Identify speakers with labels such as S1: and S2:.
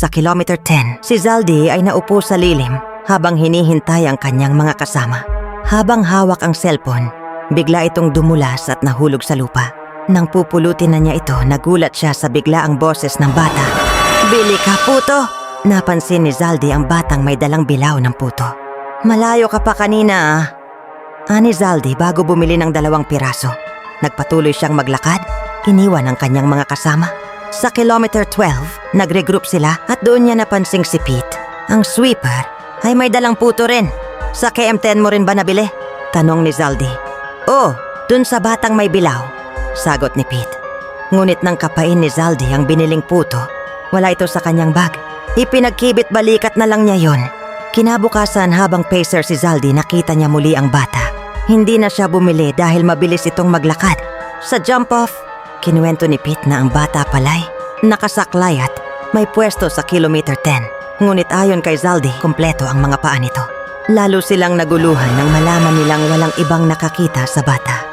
S1: Sa kilometer 10, si Zaldi ay naupo sa lilim habang hinihintay ang kanyang mga kasama. Habang hawak ang cellphone, bigla itong dumulas at nahulog sa lupa. Nang pupulutin na niya ito, nagulat siya sa biglaang boses ng bata. Bili ka, puto! Napansin ni Zaldi ang batang may dalang bilaw ng puto. Malayo ka pa kanina ah. Ani Zaldi bago bumili ng dalawang piraso. Nagpatuloy siyang maglakad, iniwan ang kanyang mga kasama. Sa kilometer 12, nagregroup sila at doon niya napansing si Pete. Ang sweeper ay may dalang puto rin. Sa KM10 mo rin ba nabili? Tanong ni Zaldi. Oh, dun sa batang may bilaw. Sagot ni Pete. Ngunit nang kapain ni Zaldi ang biniling puto, wala ito sa kanyang bag. Ipinagkibit balikat na lang niya yon. Kinabukasan habang pacer si Zaldi nakita niya muli ang bata. Hindi na siya bumili dahil mabilis itong maglakad. Sa jump-off, kinuwento ni Pete na ang bata palay. Nakasaklay at may pwesto sa kilometer 10. Ngunit ayon kay Zaldi, kompleto ang mga paa nito. Lalo silang naguluhan nang malaman nilang walang ibang nakakita sa bata.